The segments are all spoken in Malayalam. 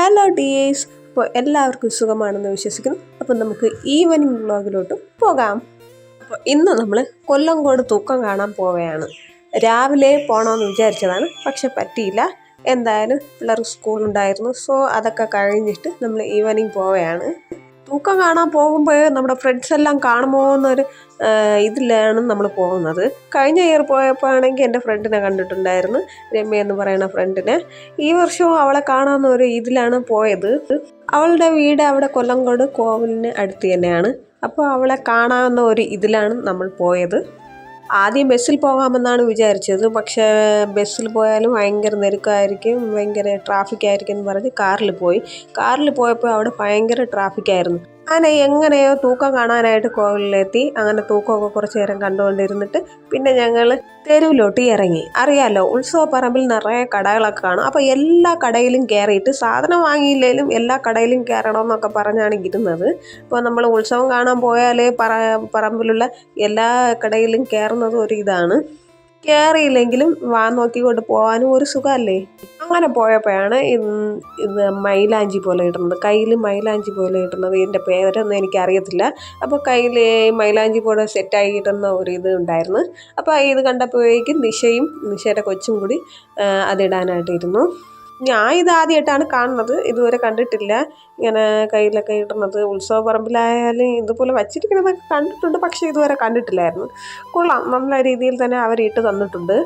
ഹലോ ഡിയേഴ്സ് അപ്പോൾ എല്ലാവർക്കും സുഖമാണെന്ന് വിശ്വസിക്കുന്നു. അപ്പം നമുക്ക് ഈവനിങ് വ്ളോഗിലോട്ട് പോകാം. അപ്പോൾ ഇന്ന് നമ്മൾ കൊല്ലം കോട് തൂക്കം കാണാൻ പോവുകയാണ്. രാവിലെ പോകണമെന്ന് വിചാരിച്ചതാണ്. പക്ഷെ പറ്റിയില്ല. എന്തായാലും പിള്ളേർക്ക് സ്കൂളുണ്ടായിരുന്നു സോ അതൊക്കെ കഴിഞ്ഞിട്ട് നമ്മൾ ഈവനിങ് പോവുകയാണ്. തൂക്കം കാണാൻ പോകുമ്പോൾ നമ്മുടെ ഫ്രണ്ട്സ് എല്ലാം കാണുമോ എന്നൊരു ഇതിലാണ് നമ്മൾ പോകുന്നത്. കഴിഞ്ഞ ഇയർ പോയപ്പോൾ ആണെങ്കിൽ എന്റെ ഫ്രണ്ടിനെ കണ്ടിട്ടുണ്ടായിരുന്നു. രമ്യ എന്ന് പറയുന്ന ഫ്രണ്ടിനെ ഈ വർഷവും അവളെ കാണാവുന്ന ഒരു ഇതിലാണ് പോയത്. അവളുടെ വീട് അവിടെ കൊല്ലങ്കോട് കോവിലിന് അടുത്ത് തന്നെയാണ്. അപ്പോൾ അവളെ കാണാവുന്ന ഒരു ഇതിലാണ് നമ്മൾ പോയത്. ആദ്യം ബസ്സിൽ പോകാമെന്നാണ് വിചാരിച്ചത്. പക്ഷേ ബസ്സിൽ പോയാലും ഭയങ്കര നെരുക്കമായിരിക്കും ഭയങ്കര ട്രാഫിക് ആയിരിക്കും എന്ന് പറഞ്ഞ് കാറിൽ പോയി. കാറിൽ പോയപ്പോൾ അവിടെ ഭയങ്കര ട്രാഫിക് ആയിരുന്നു. അങ്ങനെ എങ്ങനെയോ തൂക്കം കാണാനായിട്ട് കോവിലെത്തി. അങ്ങനെ തൂക്കമൊക്കെ കുറച്ച് നേരം കണ്ടുകൊണ്ടിരുന്നിട്ട് പിന്നെ ഞങ്ങൾ തെരുവിലോട്ട് ഇറങ്ങി. അറിയാലോ ഉത്സവപ്പറമ്പിൽ നിറയെ കടകളൊക്കെ കാണും. അപ്പോൾ എല്ലാ കടയിലും കയറിയിട്ട് സാധനം വാങ്ങിയില്ലെങ്കിലും എല്ലാ കടയിലും കയറണമെന്നൊക്കെ പറഞ്ഞാണ് ഇരുന്നത്. അപ്പോൾ നമ്മൾ ഉത്സവം കാണാൻ പോയാലേ പറ പറമ്പിലുള്ള എല്ലാ കടയിലും കയറുന്നതും ഒരു ഇതാണ്. കയറിയില്ലെങ്കിലും വാ നോക്കിക്കൊണ്ട് പോകാനും ഒരു സുഖമല്ലേ? അങ്ങനെ പോയപ്പോഴാണ് ഇത് മൈലാഞ്ചി പോലെ ഇടുന്നത് കയ്യിൽ മൈലാഞ്ചി പോലെ ഇടുന്നത് ഇതിന്റെ പേരൊന്നും എനിക്കറിയത്തില്ല. അപ്പോൾ കയ്യിൽ മൈലാഞ്ചി പോലെ സെറ്റായി ഇടുന്ന ഒരു ഇത് ഉണ്ടായിരുന്നു. അപ്പോൾ ഇത് കണ്ടപ്പോഴേക്കും നിശയും നിശയുടെ കൊച്ചും കൂടി അതിടാനായിട്ടിരുന്നു. ഞാൻ ഇത് ആദ്യമായിട്ടാണ് കാണുന്നത്. ഇതുവരെ കണ്ടിട്ടില്ല. ഇങ്ങനെ കയ്യിലൊക്കെ ഇടുന്നത് ഉത്സവ പറമ്പിലായാലും ഇതുപോലെ വച്ചിരിക്കുന്നതൊക്കെ കണ്ടിട്ടുണ്ട്. പക്ഷേ ഇതുവരെ കണ്ടിട്ടില്ലായിരുന്നു. കൊള്ളാം. നല്ല രീതിയിൽ തന്നെ അവർ ഇട്ട് തന്നിട്ടുണ്ട്.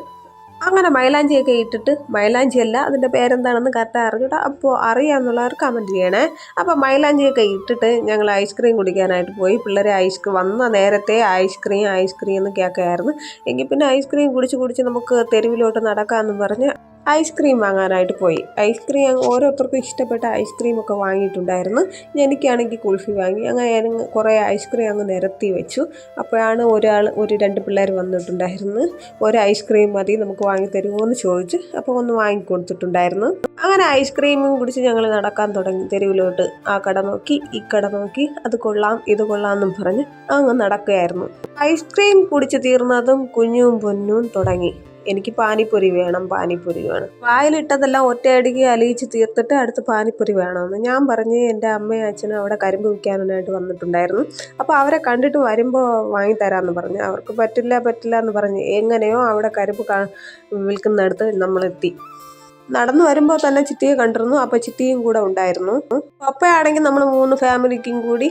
അങ്ങനെ മൈലാഞ്ചിയൊക്കെ ഇട്ടിട്ട് മൈലാഞ്ചി അല്ല അതിന്റെ പേരെന്താണെന്ന് കറക്റ്റ് അറിഞ്ഞിട്ട് അപ്പോൾ അറിയാമെന്നുള്ളവർ കമന്റ് ചെയ്യണേ. അപ്പോൾ മൈലാഞ്ചിയൊക്കെ ഇട്ടിട്ട് ഞങ്ങൾ ഐസ്ക്രീം കുടിക്കാനായിട്ട് പോയി. പിള്ളേരെ ഐസ്ക്രീം വന്ന നേരത്തെ ഐസ്ക്രീം ഐസ്ക്രീം എന്ന് കേൾക്കായിരുന്നു എങ്കിൽ പിന്നെ ഐസ്ക്രീം കുടിച്ച് കുടിച്ച് നമുക്ക് തെരുവിലോട്ട് നടക്കാമെന്ന് പറഞ്ഞ് ഐസ്ക്രീം വാങ്ങാനായിട്ട് പോയി. ഐസ്ക്രീം ഓരോരുത്തർക്കും ഇഷ്ടപ്പെട്ട ഐസ്ക്രീം ഒക്കെ വാങ്ങിയിട്ടുണ്ടായിരുന്നു. എനിക്കാണെങ്കിൽ കുൾഫി വാങ്ങി. അങ്ങനെ കുറേ ഐസ്ക്രീം അങ്ങ് നിരത്തി വെച്ചു. അപ്പോഴാണ് ഒരാൾ ഒരു രണ്ട് പിള്ളേർ വന്നിട്ടുണ്ടായിരുന്നു. ഒരു ഐസ്ക്രീം മതി നമുക്ക് വാങ്ങി തരുമോ? എന്ന് ചോദിച്ച് അപ്പോൾ ഒന്ന് വാങ്ങിക്കൊടുത്തിട്ടുണ്ടായിരുന്നു. അങ്ങനെ ഐസ്ക്രീമും കുടിച്ച് ഞങ്ങൾ നടക്കാൻ തുടങ്ങി. തെരുവിലോട്ട് ആ കട നോക്കി ഈ കട നോക്കി അത് കൊള്ളാം ഇത് കൊള്ളാം എന്നും പറഞ്ഞ് അങ്ങ് നടക്കുകയായിരുന്നു. ഐസ്ക്രീം കുടിച്ച് തീർന്നതും കുഞ്ഞും പൊന്നും തുടങ്ങി. എനിക്ക് പാനിപ്പൊരി വേണം പാനിപ്പൊരി വേണം. വായിലിട്ടതെല്ലാം ഒറ്റയടിക്ക് അലിയിച്ച് തീർത്തിട്ട് അടുത്ത് പാനിപ്പൊരി വേണമെന്ന് ഞാൻ പറഞ്ഞ് എന്റെ അമ്മയും അച്ഛനും അവിടെ കരിമ്പ് വിൽക്കാനായിട്ട് വന്നിട്ടുണ്ടായിരുന്നു. അപ്പോൾ അവരെ കണ്ടിട്ട് വരുമ്പോൾ വാങ്ങിത്തരാമെന്ന് പറഞ്ഞു. അവർക്ക് പറ്റില്ല പറ്റില്ല എന്ന് പറഞ്ഞ് എങ്ങനെയോ അവിടെ കരിമ്പ് വിൽക്കുന്നിടത്ത് നമ്മളെത്തി. നടന്നു വരുമ്പോൾ തന്നെ ചിത്തിയെ കണ്ടിരുന്നു. അപ്പോൾ ചിത്തിയും കൂടെ ഉണ്ടായിരുന്നു. അപ്പയാണെങ്കിൽ നമ്മൾ മൂന്ന് ഫാമിലിക്കും കൂടി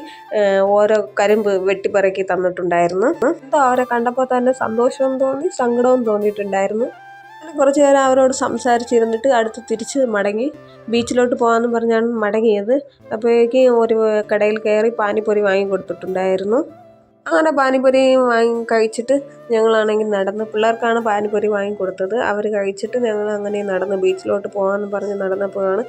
ഓരോ കരിമ്പ് വെട്ടിപ്പറക്കി തന്നിട്ടുണ്ടായിരുന്നു. എന്താ അവരെ കണ്ടപ്പോൾ തന്നെ സന്തോഷവും തോന്നി സങ്കടവും തോന്നിയിട്ടുണ്ടായിരുന്നു. കുറച്ച് നേരം അവരോട് സംസാരിച്ചിരുന്നിട്ട് അടുത്ത് തിരിച്ച് മടങ്ങി. ബീച്ചിലോട്ട് പോകാമെന്ന് പറഞ്ഞാണ് മടങ്ങിയത്. അപ്പോഴേക്കും ഒരു കടയിൽ കയറി പാനിപ്പൊരി വാങ്ങി കൊടുത്തിട്ടുണ്ടായിരുന്നു. അങ്ങനെ പാനിപ്പൊരി വാങ്ങി കഴിച്ചിട്ട് ഞങ്ങളാണെങ്കിൽ നടന്ന് പിള്ളേർക്കാണ് പാനിപ്പൊരി വാങ്ങി കൊടുത്തത്. അവർ കഴിച്ചിട്ട് ഞങ്ങൾ അങ്ങനെ നടന്ന് ബീച്ചിലോട്ട് പോകാമെന്ന് പറഞ്ഞ് നടന്നപ്പോഴാണ്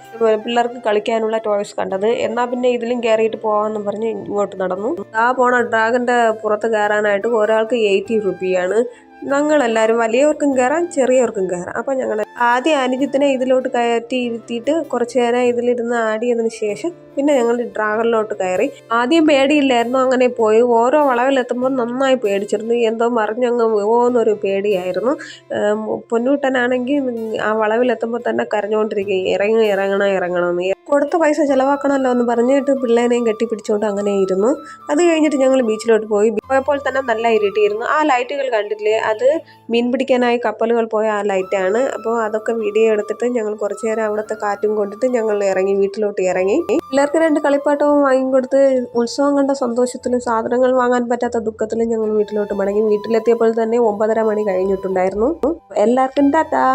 പിള്ളേർക്ക് കളിക്കാനുള്ള ടോയ്സ് കണ്ടത്. എന്നാൽ പിന്നെ ഇതിലും കയറിയിട്ട് പോകാമെന്ന് പറഞ്ഞ് ഇങ്ങോട്ട് നടന്നു. ആ പോണ ഡ്രാഗന്റെ പുറത്ത് കയറാനായിട്ട് ഒരാൾക്ക് എയ്റ്റി റുപ്പിയാണ് ഞങ്ങളെല്ലാവരും വലിയവർക്കും കയറാം ചെറിയവർക്കും കയറാം അപ്പം ഞങ്ങൾ ആദ്യം അനുജിത്തിനെ ഇതിലോട്ട് കയറ്റി ഇരുത്തിയിട്ട് കുറച്ച് നേരം ഇതിലിരുന്ന് ആടിയതിന് ശേഷം പിന്നെ ഞങ്ങൾ ഡ്രാഗറിലോട്ട് കയറി. ആദ്യം പേടിയില്ലായിരുന്നു അങ്ങനെ പോയി. ഓരോ വളവിലെത്തുമ്പോൾ നന്നായി പേടിച്ചിരുന്നു. എന്തോ മറിഞ്ഞങ്ങ് പോകുന്നൊരു പേടിയായിരുന്നു. പൊന്നൂട്ടനാണെങ്കിൽ ആ വളവിലെത്തുമ്പോൾ തന്നെ കരഞ്ഞുകൊണ്ടിരിക്കും ഇറങ്ങി ഇറങ്ങണം ഇറങ്ങണമെന്ന്. കൊടുത്ത പൈസ ചിലവാക്കണമല്ലോ എന്ന് പറഞ്ഞിട്ട് പിള്ളേനെയും കെട്ടിപ്പിടിച്ചുകൊണ്ട് അങ്ങനെ ഇരുന്നു. അത് കഴിഞ്ഞിട്ട് ഞങ്ങൾ ബീച്ചിലോട്ട് പോയി. പോയപ്പോൾ തന്നെ നല്ല ഇരുട്ടിയിരുന്നു. ആ ലൈറ്റുകൾ കണ്ടില്ലേ അത് മീൻ പിടിക്കാനായി കപ്പലുകൾ പോയ ആ ലൈറ്റാണ് അപ്പോൾ അതൊക്കെ വീഡിയോ എടുത്തിട്ട് ഞങ്ങൾ കുറച്ചു നേരം അവിടുത്തെ കാറ്റും കൊണ്ടിട്ട് ഞങ്ങൾ ഇറങ്ങി വീട്ടിലോട്ട് ഇറങ്ങി. പിള്ളേർക്ക് രണ്ട് കളിപ്പാട്ടവും വാങ്ങിക്കൊടുത്ത് ഉത്സവം കണ്ട സന്തോഷത്തിലും സാധനങ്ങൾ വാങ്ങാൻ പറ്റാത്ത ദുഃഖത്തിലും ഞങ്ങൾ വീട്ടിലോട്ട് മടങ്ങി. വീട്ടിലെത്തിയപ്പോൾ തന്നെ ഒമ്പതര മണി കഴിഞ്ഞിട്ടുണ്ടായിരുന്നു. എല്ലാവർക്കും ടാറ്റാ.